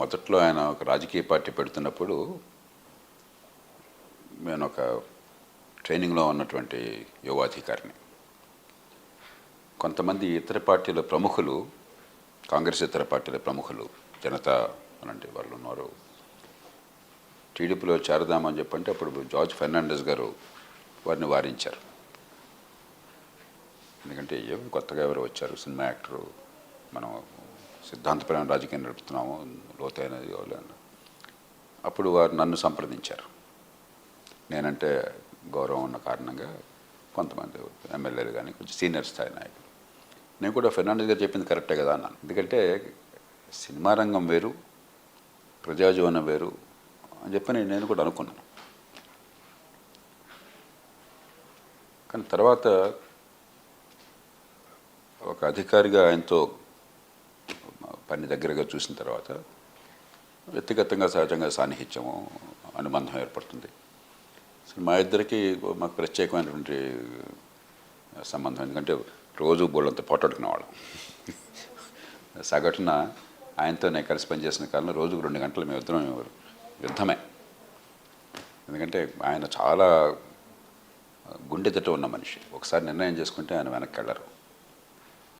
మొదట్లో ఆయన ఒక రాజకీయ పార్టీ పెడుతున్నప్పుడు నేను ఒక ట్రైనింగ్లో ఉన్నటువంటి యువాధికారిని కొంతమంది ఇతర పార్టీల ప్రముఖులు కాంగ్రెస్ ఇతర పార్టీల ప్రముఖులు జనతా అలాంటి వాళ్ళు ఉన్నారు. టీడీపీలో చేరదామని చెప్పంటే అప్పుడు జార్జ్ ఫెర్నాండెస్ గారు వారిని వారించారు. ఎందుకంటే ఏం కొత్తగా ఎవరు వచ్చారు సినిమా యాక్టరు మనం సిద్ధాంతపరమైన రాజకీయం నడుపుతున్నాము లోతైనది కావాలి అప్పుడు వారు నన్ను సంప్రదించారు. నేనంటే గౌరవం ఉన్న కారణంగా కొంతమంది ఎమ్మెల్యేలు కానీ కొంచెం సీనియర్ స్థాయి నాయకులు. నేను కూడా ఫెర్నాండెస్ గారు చెప్పింది కరెక్టే కదా అన్నాను. ఎందుకంటే సినిమా రంగం వేరు ప్రజాజీవనం వేరు అని చెప్పని నేను కూడా అనుకున్నాను. కానీ తర్వాత ఒక అధికారిగా ఆయనతో పని దగ్గరగా చూసిన తర్వాత వ్యక్తిగతంగా సహజంగా సాన్నిహిత్యము అనుబంధం ఏర్పడుతుంది. మా ఇద్దరికి మాకు ప్రత్యేకమైనటువంటి సంబంధం ఎందుకంటే రోజు బోళ్ళంతా పోటాడుకునేవాళ్ళం సగటున ఆయనతో నేను కలిసి పనిచేసిన కాలంలో రోజుకు రెండు గంటలు మేము ఇద్దరం యుద్ధమే. ఎందుకంటే ఆయన చాలా గుండె తిట్ట ఉన్న మనిషి. ఒకసారి నిర్ణయం చేసుకుంటే ఆయన వెనక్కి వెళ్ళరు.